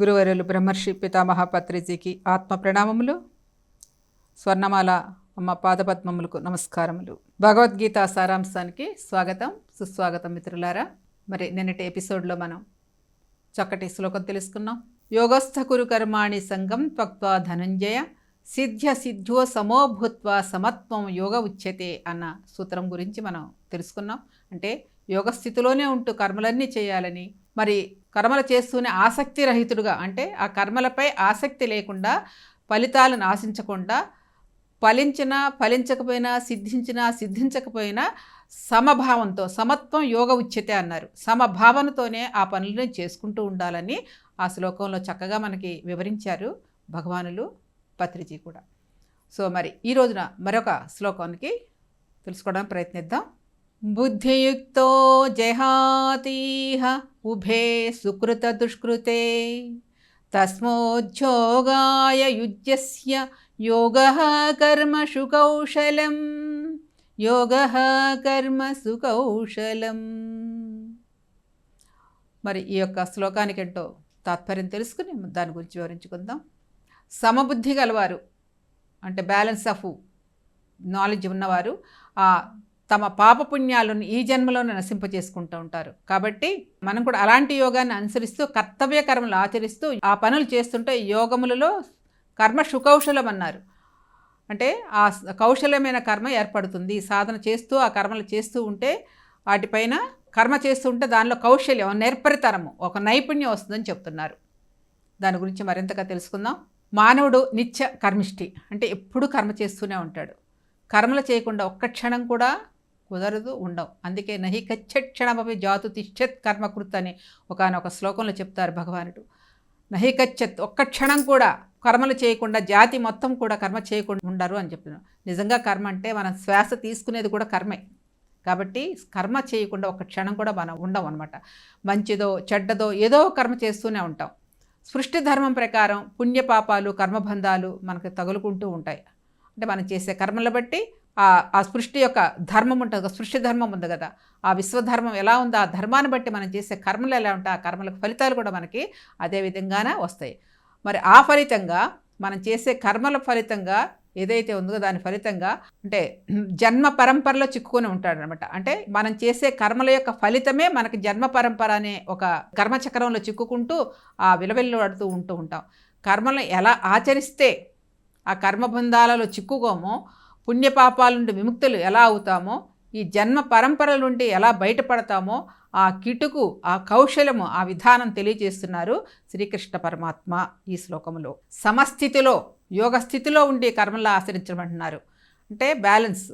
గురువరులు బ్రహ్మర్షి పితామహ పత్రిజీకి ఆత్మ ప్రణామములు. స్వర్ణమాల అమ్మ పాదపద్మములకు నమస్కారములు. భగవద్గీత సారాంశానికి స్వాగతం సుస్వాగతం మిత్రులారా. మరి నిన్నటి ఎపిసోడ్లో మనం చక్కటి శ్లోకం తెలుసుకున్నాం. యోగస్థ కురు కర్మాణి సంగం త్వక్వా ధనంజయ సిద్ధ్య సిద్ధ్యో సమోభూత్వ సమత్వం యోగ ఉచ్యతే అన్న సూత్రం గురించి మనం తెలుసుకున్నాం. అంటే యోగస్థితిలోనే ఉంటూ కర్మలన్నీ చేయాలని మరి కర్మలు చేస్తూనే ఆసక్తి రహితుడుగా అంటే ఆ కర్మలపై ఆసక్తి లేకుండా ఫలితాలను ఆశించకుండా ఫలించినా ఫలించకపోయినా సిద్ధించినా సిద్ధించకపోయినా సమభావంతో సమత్వం యోగ ఉచ్యతే అన్నారు. సమభావనతోనే ఆ పనులను చేసుకుంటూ ఉండాలని ఆ శ్లోకంలో చక్కగా మనకి వివరించారు భగవానులు పత్రిజీ కూడా. సో మరి ఈ రోజున మరొక శ్లోకానికి తెలుసుకోవడానికి ప్రయత్నిద్దాం. బుద్ధియుక్తో జహాతీహ ఉభే సుకృత దుష్కృతే తస్మోద్యోగాయ యుజ్యస్య యోగ కర్మషు కౌశలం యోగ కర్మసు కౌశలం మరి ఈ యొక్క శ్లోకానికి ఏంటో తాత్పర్యం తెలుసుకుని దాని గురించి వివరించుకుందాం. సమబుద్ధి గలవారు అంటే బ్యాలెన్స్ ఆఫ్ నాలెడ్జ్ ఉన్నవారు ఆ తమ పాపపుణ్యాలను ఈ జన్మలోనే నశింపజేసుకుంటూ ఉంటారు. కాబట్టి మనం కూడా అలాంటి యోగాన్ని అనుసరిస్తూ కర్తవ్య కర్మలు ఆచరిస్తూ ఆ పనులు చేస్తుంటే యోగములలో కర్మ సుకౌశలం అన్నారు అంటే ఆ కౌశలమైన కర్మ ఏర్పడుతుంది. సాధన చేస్తూ ఆ కర్మలు చేస్తూ ఉంటే వాటిపైన కర్మ చేస్తూ ఉంటే దానిలో కౌశల్యం నేర్పరితనము ఒక నైపుణ్యం వస్తుందని చెప్తున్నారు. దాని గురించి మరింతగా తెలుసుకుందాం. మానవుడు నిత్య కర్మిష్టి అంటే ఎప్పుడూ కర్మ చేస్తూనే ఉంటాడు. కర్మలు చేయకుండా ఒక్క క్షణం కూడా కుదరదు ఉండవు. అందుకే నహి కచ్చక్షణమపి జాతు తిష్టత్ కర్మకృత్ అని ఒకనొక శ్లోకంలో చెప్తారు భగవానుడు. నహి కచ్చత్ ఒక్క క్షణం కూడా కర్మలు చేయకుండా జాతి మొత్తం కూడా కర్మ చేయకుండా ఉండరు అని చెప్తున్నాను నిజంగా కర్మ అంటే మనం శ్వాస తీసుకునేది కూడా కర్మే. కాబట్టి కర్మ చేయకుండా ఒక క్షణం కూడా మనం ఉండం అనమాట మంచిదో చెడ్డదో ఏదో కర్మ చేస్తూనే ఉంటాం. సృష్టి ధర్మం ప్రకారం పుణ్యపాపాలు కర్మబంధాలు మనకు తగులుకుంటూ ఉంటాయి. అంటే మనం చేసే కర్మల బట్టి ఆ సృష్టి యొక్క ధర్మం ఉంటుంది కదా సృష్టి ధర్మం ఉంది కదా. ఆ విశ్వధర్మం ఎలా ఉందో ఆ ధర్మాన్ని బట్టి మనం చేసే కర్మలు ఎలా ఉంటాయి ఆ కర్మలకు ఫలితాలు కూడా మనకి అదే విధంగానే వస్తాయి. మరి ఆ ఫలితంగా మనం చేసే కర్మల ఫలితంగా ఏదైతే ఉందో దాని ఫలితంగా అంటే జన్మ పరంపరలో చిక్కుకొని ఉంటాడు అనమాట అంటే మనం చేసే కర్మల యొక్క ఫలితమే మనకి జన్మ పరంపర అనే ఒక కర్మచక్రంలో చిక్కుకుంటూ ఆ విలవిల్లాడుతూ ఉంటూ ఉంటాం. కర్మలను ఎలా ఆచరిస్తే ఆ కర్మబంధాలలో చిక్కుకోమో పుణ్యపాపాల నుండి విముక్తులు ఎలా అవుతామో ఈ జన్మ పరంపరల నుండి ఎలా బయటపడతామో ఆ కిటుకు ఆ కౌశలము ఆ విధానం తెలియజేస్తున్నారు శ్రీకృష్ణ పరమాత్మ ఈ శ్లోకములో. సమస్థితిలో యోగ స్థితిలో ఉండి కర్మలా ఆచరించమంటున్నారు. అంటే బ్యాలెన్స్.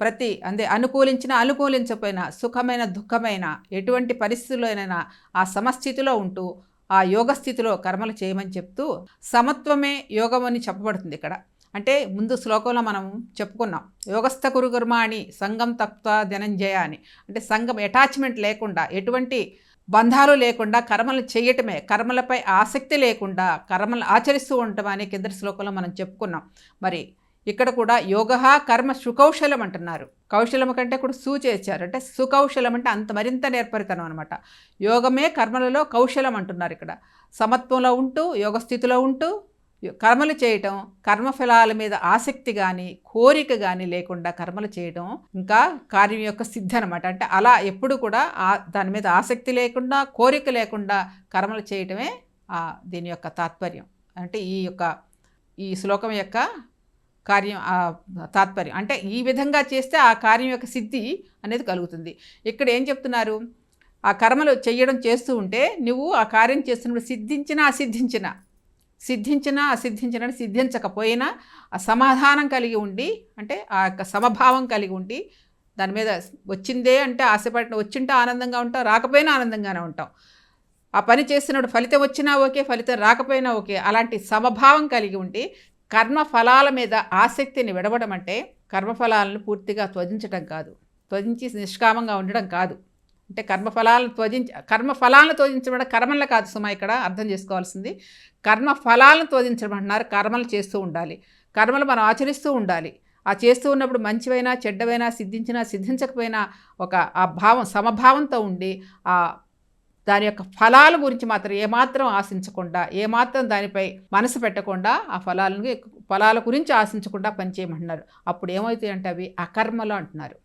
ప్రతి అందే అనుకూలించిన అనుకూలించకపోయినా సుఖమైన దుఃఖమైన ఎటువంటి పరిస్థితుల్లోనైనా ఆ సమస్థితిలో ఉంటూ ఆ యోగ స్థితిలో కర్మలు చేయమని చెప్తూ సమత్వమే యోగం అని చెప్పబడుతుంది ఇక్కడ. అంటే ముందు శ్లోకంలో మనం చెప్పుకున్నాం యోగస్థ కురుగుర్మాణి సంఘం తత్వ ధనంజయ అని అంటే సంఘం అటాచ్మెంట్ లేకుండా ఎటువంటి బంధాలు లేకుండా కర్మలు చేయటమే కర్మలపై ఆసక్తి లేకుండా కర్మలు ఆచరిస్తూ ఉండటం అనే కింద శ్లోకంలో మనం చెప్పుకున్నాం. మరి ఇక్కడ కూడా యోగ కర్మ సుకౌశలం అంటున్నారు. కౌశలం కంటే కూడా సు చేశారు అంటే సుకౌశలం అంటే అంత మరింత నేర్పరితనం అనమాట యోగమే కర్మలలో కౌశలం అంటున్నారు ఇక్కడ. సమత్వంలో ఉంటూ యోగ స్థితిలో ఉంటూ కర్మలు చేయటం కర్మఫలాల మీద ఆసక్తి కానీ కోరిక కానీ లేకుండా కర్మలు చేయటం ఇంకా కార్యం యొక్క సిద్ధి అనమాట అంటే అలా ఎప్పుడు కూడా దాని మీద ఆసక్తి లేకుండా కోరిక లేకుండా కర్మలు చేయటమే దీని యొక్క తాత్పర్యం. అంటే ఈ యొక్క ఈ శ్లోకం యొక్క కార్యం తాత్పర్యం. అంటే ఈ విధంగా చేస్తే ఆ కార్యం యొక్క సిద్ధి అనేది కలుగుతుంది. ఇక్కడ ఏం చెప్తున్నారు? ఆ కర్మలు చేయడం చేస్తూ ఉంటే నువ్వు ఆ కార్యం చేస్తున్నప్పుడు సిద్ధించినా అసిద్ధించినా సిద్ధించినా అసిద్ధించినా సిద్ధించకపోయినా ఆ సమాధానం కలిగి ఉండి అంటే ఆ యొక్క సమభావం కలిగి ఉండి దాని మీద వచ్చిందే అంటే ఆశపడిన వచ్చింటే ఆనందంగా ఉంటాం రాకపోయినా ఆనందంగానే ఉంటాం. ఆ పని చేసినప్పుడు ఫలితం వచ్చినా ఓకే ఫలితం రాకపోయినా ఓకే అలాంటి సమభావం కలిగి ఉండి కర్మ ఫలాల మీద ఆసక్తిని విడవడం అంటే కర్మఫలాలను పూర్తిగా త్వజించడం కాదు. త్వజించి నిష్కామంగా ఉండడం కాదు. అంటే కర్మఫలాలను త్వజించ కర్మఫలాలను త్వజించడం కర్మల కాదు సుమా ఇక్కడ అర్థం చేసుకోవాల్సింది. కర్మ ఫలాలను త్వజించమంటున్నారు కర్మలు చేస్తూ ఉండాలి. కర్మలు మనం ఆచరిస్తూ ఉండాలి. ఆ చేస్తూ ఉన్నప్పుడు మంచివైనా చెడ్డవైనా సిద్ధించినా సిద్ధించకపోయినా ఒక ఆ భావం సమభావంతో ఉండి ఆ దాని యొక్క ఫలాల గురించి మాత్రం ఏమాత్రం ఆశించకుండా ఏమాత్రం దానిపై మనసు పెట్టకుండా ఆ ఫలాలను ఫలాల గురించి ఆశించకుండా పనిచేయమంటున్నారు. అప్పుడు ఏమవుతాయంటే అవి అకర్మలు అంటున్నారు.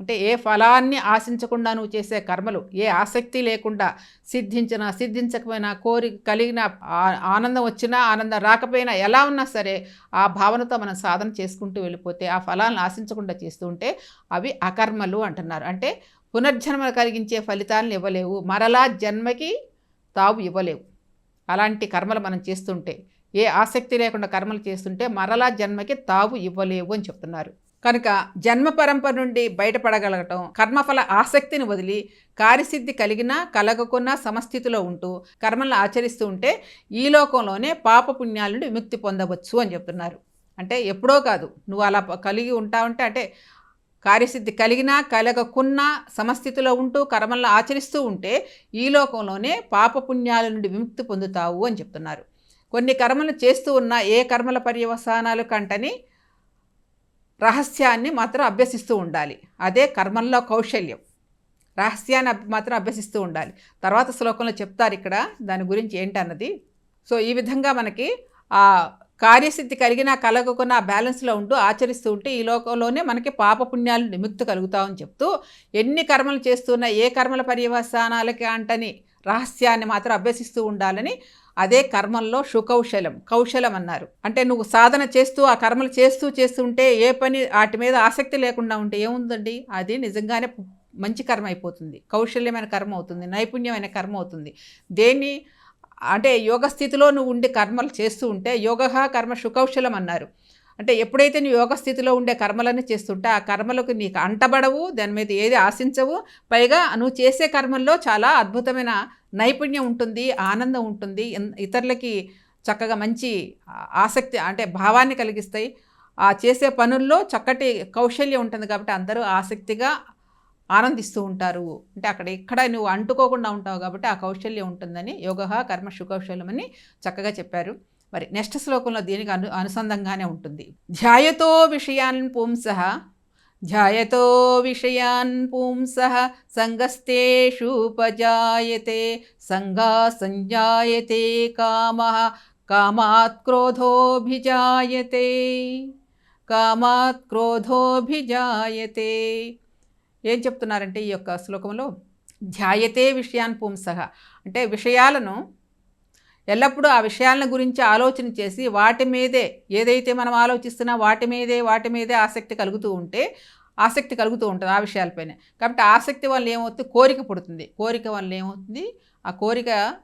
అంటే ఏ ఫలాన్ని ఆశించకుండా నువ్వు చేసే కర్మలు ఏ ఆసక్తి లేకుండా సిద్ధించినా సిద్ధించకపోయినా కోరి కలిగిన ఆనందం వచ్చినా ఆనందం రాకపోయినా ఎలా ఉన్నా సరే ఆ భావనతో మనం సాధన చేసుకుంటూ వెళ్ళిపోతే ఆ ఫలాలను ఆశించకుండా చేస్తూ ఉంటే అవి అకర్మలు అంటున్నారు. అంటే పునర్జన్మ కలిగించే ఫలితాలను ఇవ్వలేవు మరలా జన్మకి తావు ఇవ్వలేవు. అలాంటి కర్మలు మనం చేస్తుంటే ఏ ఆసక్తి లేకుండా కర్మలు చేస్తుంటే మరలా జన్మకి తావు ఇవ్వలేవు అని చెప్తున్నారు. కనుక జన్మ పరంపర నుండి బయటపడగలగటం కర్మఫల ఆసక్తిని వదిలి కార్యసిద్ధి కలిగినా కలగకున్నా సమస్థితిలో ఉంటూ కర్మలను ఆచరిస్తూ ఉంటే ఈ లోకంలోనే పాపపుణ్యాల నుండి విముక్తి పొందవచ్చు అని చెప్తున్నారు. అంటే ఎప్పుడో కాదు నువ్వు అలా కలిగి కలిగి ఉంటావంటే అంటే కార్యసిద్ధి కలిగినా కలగకున్నా సమస్థితిలో ఉంటూ కర్మలను ఆచరిస్తూ ఉంటే ఈ లోకంలోనే పాపపుణ్యాల నుండి విముక్తి పొందుతావు అని చెప్తున్నారు. కొన్ని కర్మలు చేస్తూ ఉన్న ఏ కర్మల పర్యవసానాలు కంటని రహస్యాన్ని మాత్రం అభ్యసిస్తూ ఉండాలి. అదే కర్మంలో కౌశల్యం. రహస్యాన్ని మాత్రం అభ్యసిస్తూ ఉండాలి. తర్వాత శ్లోకంలో చెప్తారు ఇక్కడ దాని గురించి ఏంటన్నది. సో ఈ విధంగా మనకి ఆ కార్యసిద్ధి కలిగిన కలగకున్న బ్యాలెన్స్లో ఉంటూ ఆచరిస్తూ ఉంటే ఈ లోకంలోనే మనకి పాపపుణ్యాలు నిమిత్తు కలుగుతామని చెప్తూ ఎన్ని కర్మలు చేస్తున్నా ఏ కర్మల పర్యవసానాలకి అంటని రహస్యాన్ని మాత్రం అభ్యసిస్తూ ఉండాలని అదే కర్మల్లో సుకౌశలం కౌశలం అన్నారు. అంటే నువ్వు సాధన చేస్తూ ఆ కర్మలు చేస్తూ చేస్తుంటే ఏ పని వాటి మీద ఆసక్తి లేకుండా ఉంటే ఏముందండి? అది నిజంగానే మంచి కర్మ అయిపోతుంది. కౌశల్యమైన కర్మ అవుతుంది నైపుణ్యమైన కర్మ అవుతుంది. దేన్ని అంటే యోగ స్థితిలో నువ్వు ఉండి కర్మలు చేస్తూ ఉంటే యోగ కర్మ సుకౌశలం అన్నారు. అంటే ఎప్పుడైతే నువ్వు యోగ స్థితిలో ఉండే కర్మలన్నీ చేస్తుంటే ఆ కర్మలకు నీకు అంటబడవు దాని మీద ఏది ఆశించవు. పైగా నువ్వు చేసే కర్మల్లో చాలా అద్భుతమైన నైపుణ్యం ఉంటుంది ఆనందం ఉంటుంది ఇన్- ఇతరులకి చక్కగా మంచి ఆసక్తి అంటే భావాన్ని కలిగిస్తాయి. ఆ చేసే పనుల్లో చక్కటి కౌశల్యం ఉంటుంది కాబట్టి అందరూ ఆసక్తిగా ఆనందిస్తూ ఉంటారు. అంటే అక్కడ ఎక్కడ నువ్వు అంటుకోకుండా ఉంటావు కాబట్టి ఆ కౌశల్యం ఉంటుందని యోగ కర్మ సుకౌశల్యం అని చక్కగా చెప్పారు. మరి నెక్స్ట్ శ్లోకంలో దీనికి అను అనుసంధంగానే ఉంటుంది. ధ్యాయతో విషయాన్ పుంస ధ్యాయతో విషయాన్ పుంస సంగస్తేషుపజాయతే సంగా సంజాయతే కామ కామాత్ క్రోధోభిజాయతే కామాత్ క్రోధోభిజాయతే ఏం చెప్తున్నారంటే ఈ యొక్క శ్లోకంలో ధ్యాయతే విషయాన్ పుంస అంటే విషయాలను ఎల్లప్పుడూ ఆ విషయాలను గురించి ఆలోచన చేసి వాటి మీదే ఏదైతే మనం ఆలోచిస్తున్నా వాటి మీదే వాటి మీదే ఆసక్తి కలుగుతూ ఉంటే ఆసక్తి కలుగుతూ ఉంటుంది ఆ విషయాలపైన. కాబట్టి ఆసక్తి వల్ల ఏమవుతుంది? కోరిక పుడుతుంది. కోరిక వల్ల ఏమవుతుంది? ఆ కోరిక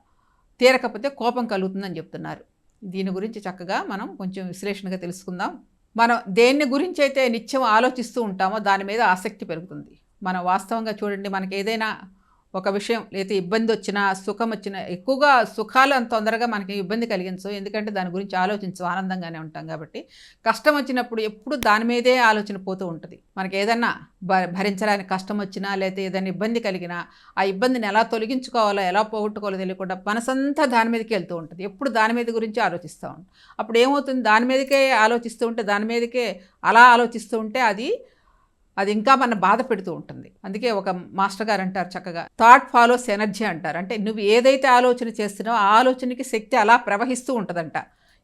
తీరకపోతే కోపం కలుగుతుందని చెప్తున్నారు. దీని గురించి చక్కగా మనం కొంచెం విశ్లేషణగా తెలుసుకుందాం. మనం దేన్ని గురించి అయితే నిత్యం ఆలోచిస్తూ ఉంటామో దాని మీద ఆసక్తి పెరుగుతుంది. మనం వాస్తవంగా చూడండి మనకి ఏదైనా ఒక విషయం లేదా ఇబ్బంది వచ్చినా సుఖం వచ్చినా ఎక్కువగా సుఖాలు అంత తొందరగా మనకి ఇబ్బంది కలిగించవు. ఎందుకంటే దాని గురించి ఆలోచించు ఆనందంగానే ఉంటాం కాబట్టి. కష్టం వచ్చినప్పుడు ఎప్పుడు దాని మీదే ఆలోచన పోతూ ఉంటుంది. మనకి ఏదన్నా భ భరించడానికి కష్టం వచ్చినా లేదా ఏదైనా ఇబ్బంది కలిగినా ఆ ఇబ్బందిని ఎలా తొలగించుకోవాలో ఎలా పోగొట్టుకోవాలో తెలియకుండా మనసంతా దాని మీదకి వెళ్తూ ఉంటుంది. ఎప్పుడు దాని మీద గురించి ఆలోచిస్తూ ఉంటాం అప్పుడు ఏమవుతుంది దాని మీదకే ఆలోచిస్తూ ఉంటే దాని మీదకే అలా ఆలోచిస్తూ ఉంటే అది అది ఇంకా మన బాధ పెడుతూ ఉంటుంది. అందుకే ఒక మాస్టర్ గారు అంటారు చక్కగా థాట్ ఫాలోస్ ఎనర్జీ అంటారు. అంటే నువ్వు ఏదైతే ఆలోచన చేస్తున్నావో ఆ ఆలోచనకి శక్తి అలా ప్రవహిస్తూ ఉంటుందంట.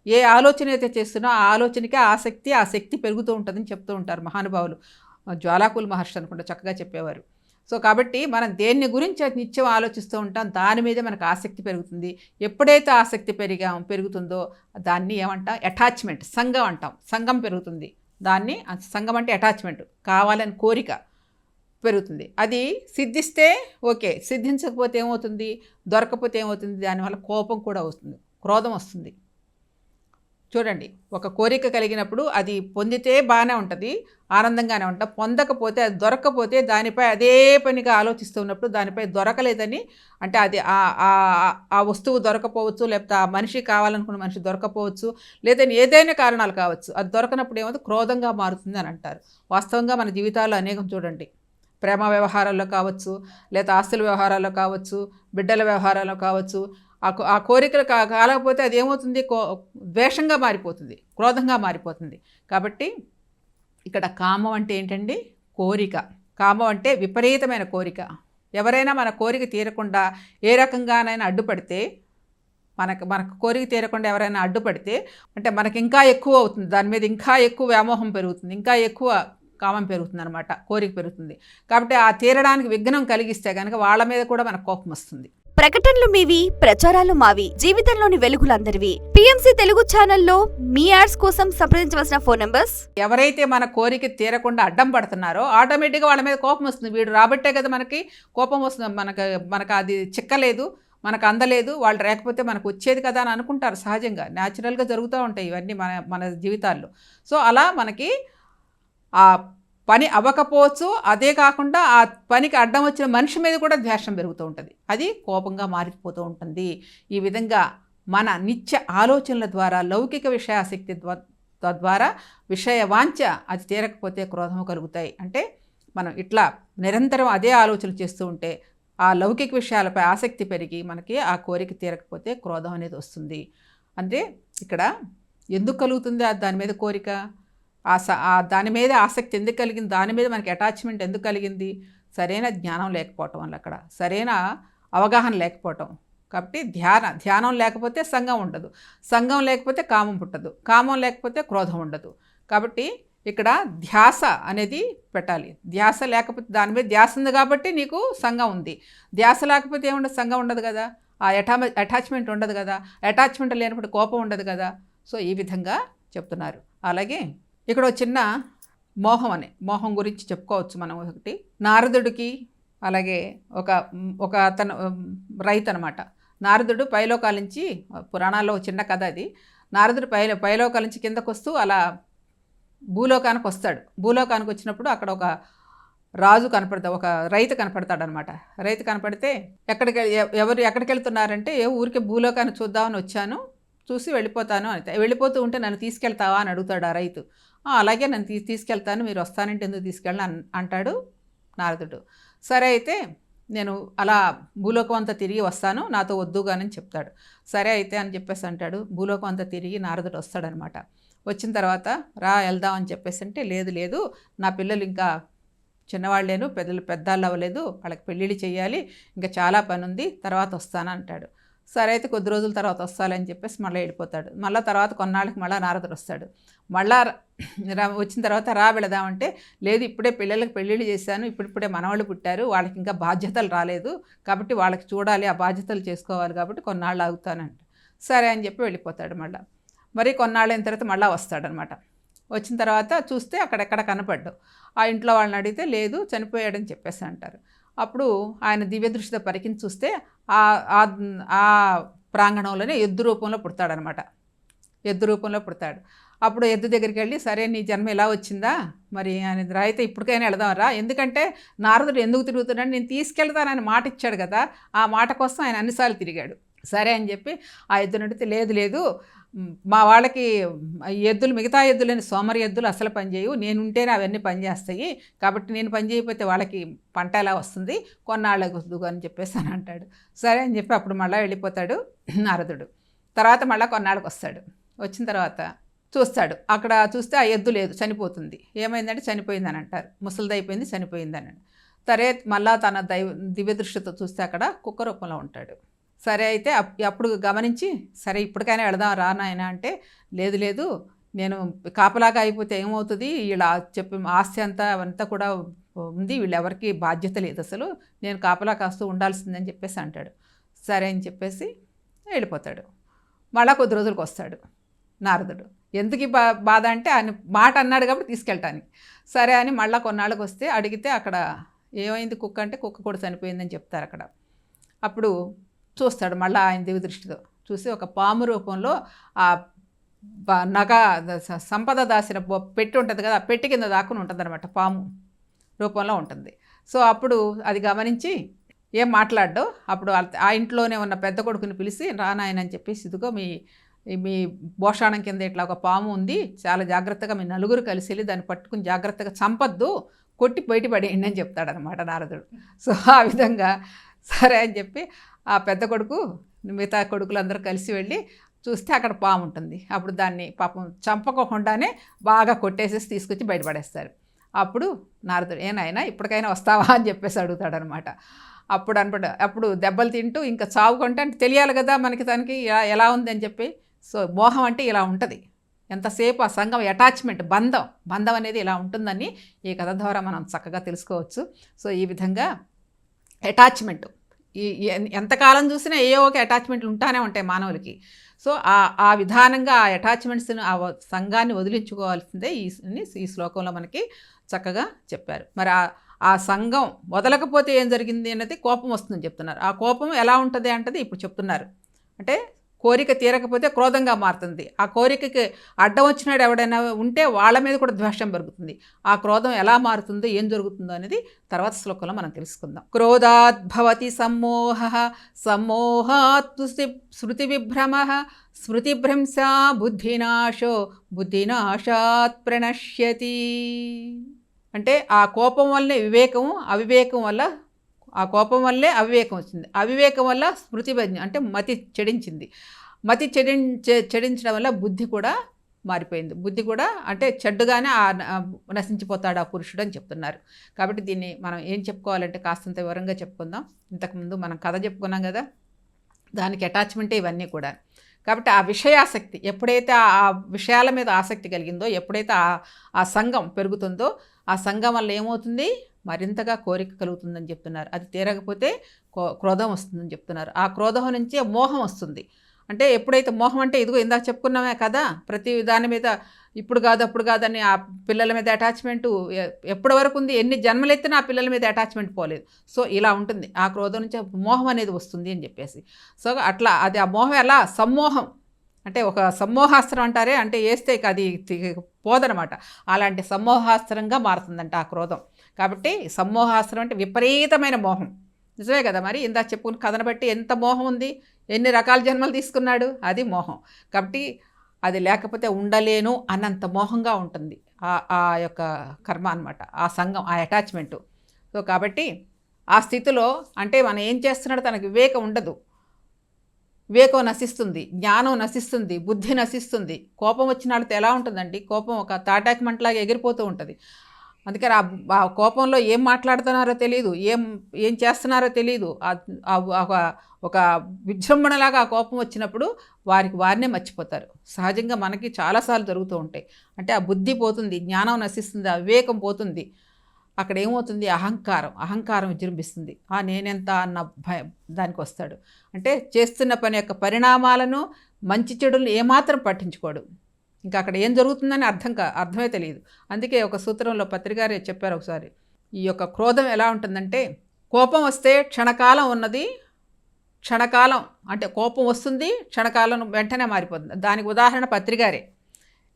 ఏ ఆలోచన అయితే చేస్తున్నా ఆ ఆలోచనకి ఆ శక్తి ఆ శక్తి పెరుగుతూ ఉంటుందని చెప్తూ ఉంటారు మహానుభావులు. జ్వాలాకుల మహర్షి అనుకుంటా చక్కగా చెప్పేవారు. సో కాబట్టి మనం దేన్ని గురించి నిత్యం ఆలోచిస్తూ ఉంటాం దాని మీదే మనకు ఆసక్తి పెరుగుతుంది. ఎప్పుడైతే ఆసక్తి పెరిగా పెరుగుతుందో దాన్ని ఏమంటాం? అటాచ్మెంట్ సంఘం అంటాం. సంఘం పెరుగుతుంది. దాన్ని సంఘం అంటే అటాచ్మెంట్ కావాలని కోరిక పెరుగుతుంది. అది సిద్ధిస్తే ఓకే సిద్ధించకపోతే ఏమవుతుంది? దొరకపోతే ఏమవుతుంది? దానివల్ల కోపం కూడా వస్తుంది క్రోధం వస్తుంది. చూడండి ఒక కోరిక కలిగినప్పుడు అది పొందితే బాగానే ఉంటుంది ఆనందంగానే ఉంటాం పొందకపోతే అది దొరకకపోతే దానిపై అదే పనిగా ఆలోచిస్తూ ఉన్నప్పుడు దానిపై దొరకలేదని అంటే అది ఆ- వస్తువు దొరకపోవచ్చు లేకపోతే ఆ మనిషి కావాలనుకున్న మనిషి దొరకపోవచ్చు లేదంటే ఏదైనా కారణాలు కావచ్చు అది దొరకనప్పుడు ఏమవుతుంది? క్రోధంగా మారుతుంది అని అంటారు. వాస్తవంగా మన జీవితాల్లో అనేకం చూడండి ప్రేమ వ్యవహారాల్లో కావచ్చు లేదా ఆస్తుల వ్యవహారాల్లో కావచ్చు బిడ్డల వ్యవహారాల్లో కావచ్చు ఆ కో- ఆ కోరికలు కా కాలేకపోతే అది ఏమవుతుంది కో ద్వేషంగా మారిపోతుంది క్రోధంగా మారిపోతుంది. కాబట్టి ఇక్కడ కామం అంటే ఏంటండి? కోరిక. కామం అంటే విపరీతమైన కోరిక. ఎవరైనా మన కోరిక తీరకుండా ఏ రకంగానైనా అడ్డుపడితే మనకు మనకు కోరిక తీరకుండా ఎవరైనా అడ్డుపడితే అంటే మనకి ఇంకా ఎక్కువ అవుతుంది. దాని మీద ఇంకా ఎక్కువ వ్యామోహం పెరుగుతుంది. ఇంకా ఎక్కువ కామం పెరుగుతుంది అనమాట కోరిక పెరుగుతుంది. కాబట్టి ఆ తీరడానికి విఘ్నం కలిగిస్తే కనుక వాళ్ళ మీద కూడా మనకు కోపం వస్తుంది. ప్రకటనలు మీవి ప్రచారాలు మావి జీవితంలోని వెలుగులందరివి. పిఎంసి తెలుగు ఛానల్లో మీ యాడ్స్ కోసం సంప్రదించవలసిన ఫోన్ నంబర్స్? ఎవరైతే మన కోరిక తీరకుండా అడ్డం పడుతున్నారో ఆటోమేటిక్గా వాళ్ళ మీద కోపం వస్తుంది. వీడు రాబట్టే కదా మనకి కోపం వస్తుంది. మనకు మనకు అది చిక్కలేదు మనకు అందలేదు వాళ్ళు లేకపోతే మనకు వచ్చేది కదా అని అనుకుంటారు సహజంగా. న్యాచురల్గా జరుగుతూ ఉంటాయి ఇవన్నీ మన మన జీవితాల్లో. సో అలా మనకి ఆ పని అవ్వకపోవచ్చు. అదే కాకుండా ఆ పనికి అడ్డం వచ్చిన మనిషి మీద కూడా ద్వేషం పెరుగుతూ ఉంటుంది. అది కోపంగా మారిపోతూ ఉంటుంది. ఈ విధంగా మన నిత్య ఆలోచనల ద్వారా లౌకిక విషయాసక్తి తద్వారా విషయ వాంఛ అది తీరకపోతే క్రోధము కలుగుతాయి. అంటే మనం ఇట్లా నిరంతరం అదే ఆలోచన చేస్తూ ఉంటే ఆ లౌకిక విషయాలపై ఆసక్తి పెరిగి మనకి ఆ కోరిక తీరకపోతే క్రోధం అనేది వస్తుంది. అంటే ఇక్కడ ఎందుకు కలుగుతుంది దాని మీద కోరిక? దాని మీద ఆసక్తి ఎందుకు కలిగింది? దాని మీద మనకి అటాచ్మెంట్ ఎందుకు కలిగింది? సరైన జ్ఞానం లేకపోవటం వల్ల అక్కడ. సరైన అవగాహన లేకపోవటం. కాబట్టి ధ్యాన ధ్యానం లేకపోతే సంఘం ఉండదు. సంఘం లేకపోతే కామం పుట్టదు. కామం లేకపోతే క్రోధం ఉండదు. కాబట్టి ఇక్కడ ధ్యాస అనేది పెట్టాలి. ధ్యాస లేకపోతే దాని మీద ధ్యాస ఉంది కాబట్టి నీకు సంఘం ఉంది. ధ్యాస లేకపోతే ఏముండదు? సంఘం ఉండదు కదా. ఆ అటా అటాచ్మెంట్ ఉండదు కదా. అటాచ్మెంట్ లేనప్పుడు కోపం ఉండదు కదా. సో ఈ విధంగా చెప్తున్నారు. అలాగే ఇక్కడ ఒక చిన్న మోహం అనే మోహం గురించి చెప్పుకోవచ్చు మనం ఒకటి. నారదుడికి అలాగే ఒక ఒక అతను రైతు అనమాట నారదుడు పైలోకాల నుంచి పురాణాల్లో ఒక చిన్న కథ అది. నారదుడు పై పైలోకాల నుంచి కిందకు వస్తూ అలా భూలోకానికి వస్తాడు. భూలోకానికి వచ్చినప్పుడు అక్కడ ఒక రాజు కనపడతాడు ఒక రైతు కనపడతాడు అనమాట రైతు కనపడితే ఎక్కడికి ఎవరు ఎక్కడికి వెళ్తున్నారంటే ఏ ఊరికి భూలోకాన్ని చూద్దామని వచ్చాను చూసి వెళ్ళిపోతాను అని. వెళ్ళిపోతూ ఉంటే నన్ను తీసుకెళ్తావా అని అడుగుతాడు ఆ రైతు. అలాగే నేను తీ తీసుకెళ్తాను మీరు వస్తానంటే ఎందుకు తీసుకెళ్ళను? అన్- అంటాడు నారదుడు. సరే అయితే నేను అలా భూలోకం అంతా తిరిగి వస్తాను నాతో వద్దుగానని చెప్తాడు. సరే అయితే అని చెప్పేసి అంటాడు. భూలోకం అంతా తిరిగి నారదుడు వస్తాడనమాట. వచ్చిన తర్వాత రా వెళ్దాం అని చెప్పేసి అంటే లేదు లేదు నా పిల్లలు ఇంకా చిన్నవాళ్ళేను పెద్దలు పెద్దాళ్ళు అవ్వలేదు వాళ్ళకి పెళ్ళిళ్ళు చేయాలి ఇంకా చాలా పని ఉంది తర్వాత వస్తాను అంటాడు. సరే అయితే కొద్ది రోజుల తర్వాత వస్తాలని చెప్పేసి మళ్ళీ వెళ్ళిపోతాడు. మళ్ళీ తర్వాత కొన్నాళ్ళకి మళ్ళీ నారదుడు వస్తాడు. మళ్ళా వచ్చిన తర్వాత రా వెళదామంటే లేదు ఇప్పుడే పిల్లలకి పెళ్ళిళ్ళు చేశాను ఇప్పుడిప్పుడే మనవాళ్ళు పుట్టారు వాళ్ళకి ఇంకా బాధ్యతలు రాలేదు కాబట్టి వాళ్ళకి చూడాలి ఆ బాధ్యతలు చేసుకోవాలి కాబట్టి కొన్నాళ్ళు ఆగుతానంట. సరే అని చెప్పి వెళ్ళిపోతాడు మళ్ళీ. మరి కొన్నాళ్ళైన తర్వాత మళ్ళీ వస్తాడనమాట. వచ్చిన తర్వాత చూస్తే అక్కడెక్కడ కనపడ్డు. ఆ ఇంట్లో వాళ్ళని అడిగితే లేదు చనిపోయాడని చెప్పేసి అంటారు. అప్పుడు ఆయన దివ్య దృష్టితో పరికించి చూస్తే ఆ ఆ- ప్రాంగణంలోనే ఎద్దు రూపంలో పుడతాడనమాట. ఎద్దు రూపంలో పుడతాడు. అప్పుడు ఎద్దు దగ్గరికి వెళ్ళి సరే నీ జన్మ ఇలా వచ్చిందా? మరి ఆయన రా అయితే ఇప్పటికైనా వెళదాం రా. ఎందుకంటే నారదుడు ఎందుకు తిరుగుతున్నాడు? నేను తీసుకెళ్తానని మాట ఇచ్చాడు కదా. ఆ మాట కోసం ఆయన అన్నిసార్లు తిరిగాడు. సరే అని చెప్పి ఆ ఎద్దును అడిగితే లేదు లేదు. మా వాళ్ళకి ఎద్దులు మిగతా ఎద్దులని సోమరి ఎద్దులు అసలు పనిచేయవు నేను ఉంటేనే అవన్నీ పనిచేస్తాయి కాబట్టి నేను పని చేయకపోతే వాళ్ళకి పంట ఎలా వస్తుంది? కొన్నాళ్ళకి వద్దు అని చెప్పేసి అని అంటాడు. సరే అని చెప్పి అప్పుడు మళ్ళీ వెళ్ళిపోతాడు నారదుడు. తర్వాత మళ్ళీ కొన్నాళ్ళకి వస్తాడు. వచ్చిన తర్వాత చూస్తాడు. అక్కడ చూస్తే ఆ ఎద్దు లేదు చనిపోతుంది. ఏమైందంటే చనిపోయిందని అంటారు. ముసలిదైపోయింది చనిపోయిందని సరే మళ్ళా తన దైవ దివ్య దృష్టితో చూస్తే అక్కడ కుక్క రూపంలో ఉంటాడు. సరే అయితే అప్- అప్పుడు గమనించి సరే ఇప్పటికైనా వెళదాం రా నాయన అంటే లేదు లేదు నేను కాపలాగా అయిపోతే ఏమవుతుంది? వీళ్ళ చెప్పి ఆస్తి అంతా అంతా కూడా ఉంది వీళ్ళెవరికి బాధ్యత లేదు అసలు నేను కాపలా కాస్తూ ఉండాల్సిందని చెప్పేసి అంటాడు. సరే అని చెప్పేసి వెళ్ళిపోతాడు. మళ్ళా కొద్ది రోజులకు వస్తాడు నారదుడు. ఎందుకు బా బాధ అంటే ఆయన మాట అన్నాడు కాబట్టి తీసుకెళ్ళటానికి సరే అని మళ్ళీ కొన్నాళ్ళకి వస్తే అడిగితే అక్కడ ఏమైంది కుక్క అంటే కుక్క కూడా చనిపోయిందని చెప్తారు అక్కడ. అప్పుడు చూస్తాడు మళ్ళీ ఆయన దేవి దృష్టితో. చూసి ఒక పాము రూపంలో ఆ నగ సంపద దాసిన పెట్టి ఉంటుంది కదా ఆ పెట్టి కింద దాక్కుని ఉంటుంది అనమాట పాము రూపంలో ఉంటుంది. సో అప్పుడు అది గమనించి ఏం మాట్లాడ్డో అప్పుడు ఆ- ఇంట్లోనే ఉన్న పెద్ద కొడుకుని పిలిచి రానాయన అని చెప్పేసి ఇదిగో మీ మీ భోషాణం కింద ఇట్లా ఒక పాము ఉంది చాలా జాగ్రత్తగా మీ నలుగురు కలిసి వెళ్ళి దాన్ని పట్టుకుని జాగ్రత్తగా చంపద్దు కొట్టి బయటపడేయండి అని చెప్తాడనమాట నారదుడు. సో ఆ విధంగా సరే అని చెప్పి ఆ పెద్ద కొడుకు మిగతా కొడుకులందరూ కలిసి వెళ్ళి చూస్తే అక్కడ పాము ఉంటుంది. అప్పుడు దాన్ని పాపం చంపకోకుండానే బాగా కొట్టేసేసి తీసుకొచ్చి బయటపడేస్తారు. అప్పుడు నారదుడు ఏనాయనా ఇప్పటికైనా వస్తావా? అని చెప్పేసి అడుగుతాడు అనమాట అప్పుడు అనమాట అప్పుడు దెబ్బలు తింటూ ఇంకా చావు కొంటే అంటే తెలియాలి కదా మనకి దానికి ఎలా- ఉంది? అని చెప్పి. సో మోహం అంటే ఇలా ఉంటుంది. ఎంతసేపు ఆ సంఘం అటాచ్మెంట్ బంధం బంధం అనేది ఇలా ఉంటుందని ఈ కథ ద్వారా మనం చక్కగా తెలుసుకోవచ్చు. సో ఈ విధంగా అటాచ్మెంట్ ఎంతకాలం చూసినా ఏ ఒక అటాచ్మెంట్లు ఉంటానే ఉంటాయి మానవులకి. సో ఆ ఆ విధానంగా ఆ అటాచ్మెంట్స్ను ఆ సంఘాన్ని వదిలించుకోవాల్సిందే ఈ ఈ శ్లోకంలో మనకి చక్కగా చెప్పారు. మరి ఆ ఆ సంఘం వదలకపోతే ఏం జరిగింది అన్నది కోపం వస్తుందని చెప్తున్నారు. ఆ కోపం ఎలా ఉంటుంది అంటది ఇప్పుడు చెప్తున్నారు. అంటే కోరిక తీరకపోతే క్రోధంగా మారుతుంది. ఆ కోరికకి అడ్డం వచ్చినాడు ఎవడైనా ఉంటే వాళ్ళ మీద కూడా ద్వేషం పెరుగుతుంది. ఆ క్రోధం ఎలా మారుతుందో ఏం జరుగుతుందో అనేది తర్వాత శ్లోకంలో మనం తెలుసుకుందాం. క్రోధాత్ భవతి సమ్మోహ సమ్మోహాత్ శృతి విభ్రమ స్మృతిభ్రంశా బుద్ధినాశో బుద్ధినాశాత్ ప్రణశ్యతి. అంటే ఆ కోపం వల్లనే వివేకం అవివేకం వల్ల ఆ కోపం వల్లే అవివేకం వచ్చింది. అవివేకం వల్ల స్మృతి భజ్ఞ అంటే మతి చెడించింది. మతి చెడిం చెడించడం వల్ల బుద్ధి కూడా మారిపోయింది. బుద్ధి కూడా అంటే చెడ్డుగానే ఆ నశించిపోతాడు ఆ పురుషుడు అని చెప్తున్నారు. కాబట్టి దీన్ని మనం ఏం చెప్పుకోవాలంటే కాస్తంత వివరంగా చెప్పుకుందాం. ఇంతకుముందు మనం కథ చెప్పుకున్నాం కదా దానికి అటాచ్మెంటే ఇవన్నీ కూడా. కాబట్టి ఆ విషయాసక్తి ఎప్పుడైతే ఆ ఆ విషయాల మీద ఆసక్తి కలిగిందో ఎప్పుడైతే ఆ ఆ సంఘం పెరుగుతుందో ఆ సంఘం వల్ల ఏమవుతుంది? మరింతగా కోరిక కలుగుతుందని చెప్తున్నారు. అది తీరకపోతే కో క్రోధం వస్తుందని చెప్తున్నారు. ఆ క్రోధం నుంచే మోహం వస్తుంది. అంటే ఎప్పుడైతే మోహం అంటే ఇదిగో ఇందాక చెప్పుకున్నామే కదా ప్రతి దాని మీద ఇప్పుడు కాదు అప్పుడు కాదని ఆ పిల్లల మీద అటాచ్మెంటు ఎప్పటి వరకు ఉంది? ఎన్ని జన్మలెత్తినా ఆ పిల్లల మీద అటాచ్మెంట్ పోలేదు. సో ఇలా ఉంటుంది. ఆ క్రోధం నుంచి మోహం అనేది వస్తుంది అని చెప్పేసి. సో అట్లా అది ఆ మోహం ఎలా? సమ్మోహం. అంటే ఒక సమ్మోహాస్త్రం అంటారే అంటే వేస్తే అది పోదనమాట. అలాంటి సమ్మోహాస్త్రంగా మారుతుందంట ఆ క్రోధం. కాబట్టి సమ్మోహాస్త్రం అంటే విపరీతమైన మోహం. నిజమే కదా మరి? ఇందా చెప్పుకున్న కథను బట్టి ఎంత మోహం ఉంది? ఎన్ని రకాల జన్మలు తీసుకున్నాడు? అది మోహం. కాబట్టి అది లేకపోతే ఉండలేను అన్నంత మోహంగా ఉంటుంది ఆ ఆ యొక్క కర్మ అన్నమాట ఆ సంఘం ఆ అటాచ్మెంటు సో కాబట్టి ఆ స్థితిలో అంటే మనం ఏం చేస్తున్నాడో తనకు వివేకం ఉండదు. వివేకం నశిస్తుంది జ్ఞానం నశిస్తుంది బుద్ధి నశిస్తుంది. కోపం వచ్చిన వాళ్ళతో ఎలా ఉంటుందండి? కోపం ఒక తాటాకి మంటలాగా ఎగిరిపోతూ ఉంటుంది. అందుకని ఆ ఆ కోపంలో ఏం మాట్లాడుతున్నారో తెలియదు ఏం ఏం చేస్తున్నారో తెలియదు ఒక ఒక విజృంభణలాగా ఆ కోపం వచ్చినప్పుడు వారికి వారినే మర్చిపోతారు. సహజంగా మనకి చాలాసార్లు జరుగుతూ ఉంటాయి. అంటే ఆ బుద్ధి పోతుంది జ్ఞానం నశిస్తుంది ఆ వివేకం పోతుంది. అక్కడ ఏమవుతుంది? అహంకారం అహంకారం విజృంభిస్తుంది. ఆ నేనెంత అన్న భయం దానికి వస్తాడు. అంటే చేస్తున్న పని యొక్క పరిణామాలను మంచి చెడులను ఏమాత్రం పట్టించుకోడు. ఇంకా అక్కడ ఏం జరుగుతుందని అర్థం కా అర్థమే తెలియదు. అందుకే ఒక సూత్రంలో పత్రికారే చెప్పారు ఒకసారి. ఈ యొక్క క్రోధం ఎలా ఉంటుందంటే కోపం వస్తే క్షణకాలం ఉన్నది క్షణకాలం అంటే కోపం వస్తుంది క్షణకాలం వెంటనే మారిపోతుంది. దానికి ఉదాహరణ పత్రికారే.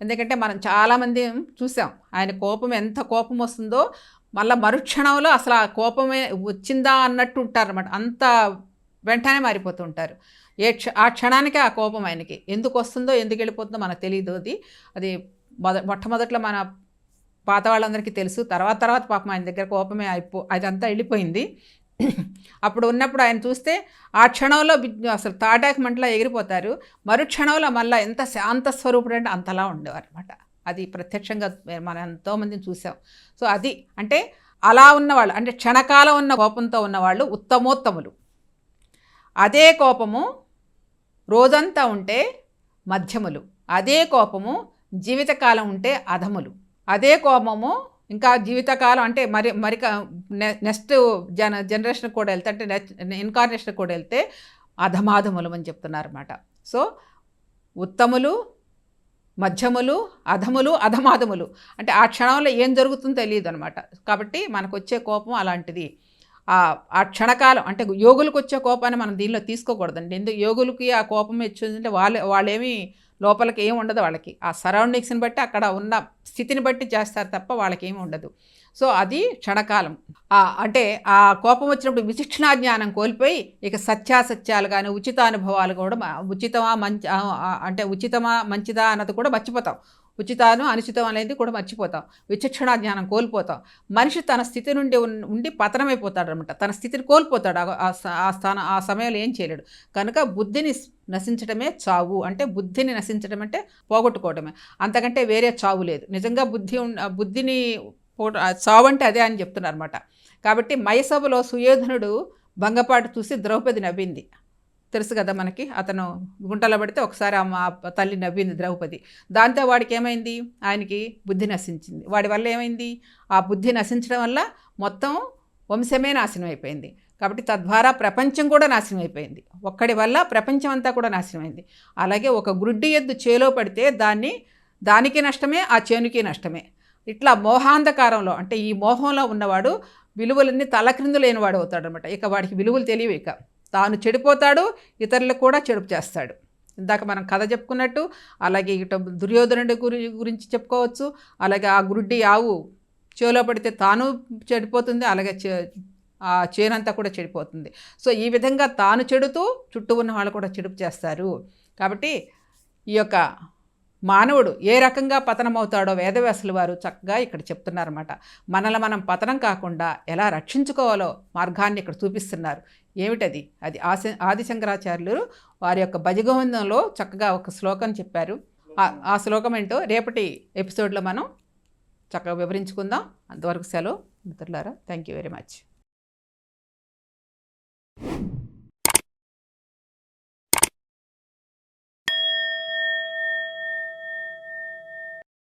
ఎందుకంటే మనం చాలామంది చూసాం ఆయన కోపం ఎంత కోపం వస్తుందో మళ్ళీ మరుక్షణంలో అసలు ఆ కోపమే వచ్చిందా అన్నట్టు ఉంటారన్నమాట. అంత వెంటనే మారిపోతూ ఉంటారు. ఏ క్ష ఆ క్షణానికే ఆ కోపం ఆయనకి. ఎందుకు వస్తుందో ఎందుకు వెళ్ళిపోతుందో మనకు తెలియదు అది. అది మొద మొట్టమొదట్లో మన పాత వాళ్ళందరికీ తెలుసు. తర్వాత తర్వాత పాపం ఆయన దగ్గర కోపమే అయిపో అదంతా వెళ్ళిపోయింది. అప్పుడు ఉన్నప్పుడు ఆయన చూస్తే ఆ క్షణంలో అసలు తాటాకి మంటలా ఎగిరిపోతారు. మరుక్షణంలో మళ్ళీ ఎంత శాంత స్వరూపుడు అంటే అంతలా ఉండేవారు అనమాట అది ప్రత్యక్షంగా మనం ఎంతోమందిని చూసాం. సో అది అంటే అలా ఉన్నవాళ్ళు అంటే క్షణకాలం ఉన్న కోపంతో ఉన్నవాళ్ళు ఉత్తమోత్తములు. అదే కోపము రోజంతా ఉంటే మధ్యములు. అదే కోపము జీవితకాలం ఉంటే అధములు. అదే కోపము ఇంకా జీవితకాలం అంటే మరి మరి నెక్స్ట్ జన జనరేషన్ కూడా వెళ్తే అంటే నెక్స్ట్ ఇన్కార్నేషన్ కూడా వెళ్తే అధమాధములు అని చెప్తున్నారు అనమాట సో ఉత్తములు మధ్యములు అధములు అధమాధములు. అంటే ఆ క్షణంలో ఏం జరుగుతుందో తెలియదు అనమాట కాబట్టి మనకు వచ్చే కోపం అలాంటిది. ఆ క్షణకాలం అంటే యోగులకు వచ్చే కోపాన్ని మనం దీనిలో తీసుకోకూడదండి. ఎందుకు? యోగులకి ఆ కోపం వచ్చిందంటే వాళ్ళు వాళ్ళేమి లోపలికి ఏమి ఉండదు వాళ్ళకి. ఆ సరౌండింగ్స్ని బట్టి అక్కడ ఉన్న స్థితిని బట్టి చేస్తారు తప్ప వాళ్ళకి ఏమి ఉండదు. సో అది క్షణకాలం. అంటే ఆ కోపం వచ్చినప్పుడు విచక్షణా జ్ఞానం కోల్పోయి ఇక సత్యాసత్యాలు కానీ ఉచిత అనుభవాలు కూడా ఉచితమా మంచి అంటే ఉచితమా మంచిదా అన్నది కూడా మర్చిపోతాం. ఉచితాను అనుచితం అనేది కూడా మర్చిపోతాం. విచక్షణా జ్ఞానం కోల్పోతాం. మనిషి తన స్థితి నుండి ఉన్- ఉండి పతనమైపోతాడు అనమాట తన స్థితిని కోల్పోతాడు. ఆ- ఆ ఆ స్థానం ఆ సమయంలో ఏం చేయలేడు. కనుక బుద్ధిని నశించడమే చావు. అంటే బుద్ధిని నశించడం అంటే పోగొట్టుకోవడమే అంతకంటే వేరే చావు లేదు. నిజంగా బుద్ధి బుద్ధిని చావు అంటే అదే అని చెప్తున్నారు అనమాట కాబట్టి మయసభలో సుయోధనుడు భంగపాటు చూసి ద్రౌపది నవ్వింది. తెలుసు కదా మనకి అతను గుంటలో పడితే ఒకసారి ఆ మా తల్లి నవ్వింది ద్రౌపది. దాంతో వాడికి ఏమైంది? ఆయనకి బుద్ధి నశించింది. వాడి వల్ల ఏమైంది? ఆ బుద్ధి నశించడం వల్ల మొత్తం వంశమే నాశనం అయిపోయింది. కాబట్టి తద్వారా ప్రపంచం కూడా నాశనం అయిపోయింది. ఒక్కడి వల్ల ప్రపంచం అంతా కూడా నాశనం అయింది. అలాగే ఒక గుడ్డి ఎద్దు చేలో పడితే దాన్ని దానికి నష్టమే ఆ చేనుకి నష్టమే. ఇట్లా మోహాంధకారంలో అంటే ఈ మోహంలో ఉన్నవాడు విలువలన్నీ తలక్రిందు లేనివాడు అవుతాడనమాట ఇక వాడికి విలువలు తెలియవు ఇక. తాను చెడిపోతాడు ఇతరులు కూడా చెడుపు చేస్తాడు. ఇందాక మనం కథ చెప్పుకున్నట్టు అలాగే ఇటు దుర్యోధనుడి గురి గురించి చెప్పుకోవచ్చు అలాగే ఆ గురుడ్డి ఆవు చేలో పడితే తాను చెడిపోతుంది అలాగే చే ఆ చేనంతా కూడా చెడిపోతుంది. సో ఈ విధంగా తాను చెడుతూ చుట్టూ ఉన్న వాళ్ళు కూడా చెడుపు చేస్తారు. కాబట్టి ఈ యొక్క మానవుడు ఏ రకంగా పతనమవుతాడో వేదవ్యాసులు వారు చక్కగా ఇక్కడ చెప్తున్నారన్నమాట. మనల్ని మనం పతనం కాకుండా ఎలా రక్షించుకోవాలో మార్గాన్ని ఇక్కడ చూపిస్తున్నారు. ఏమిటది? అది ఆశ ఆదిశంకరాచార్యులు వారి యొక్క భజగోవిందంలో చక్కగా ఒక శ్లోకం చెప్పారు. ఆ శ్లోకం ఏంటో రేపటి ఎపిసోడ్లో మనం చక్కగా వివరించుకుందాం. అంతవరకు సెలవు మిత్రులారా. Thank you very much.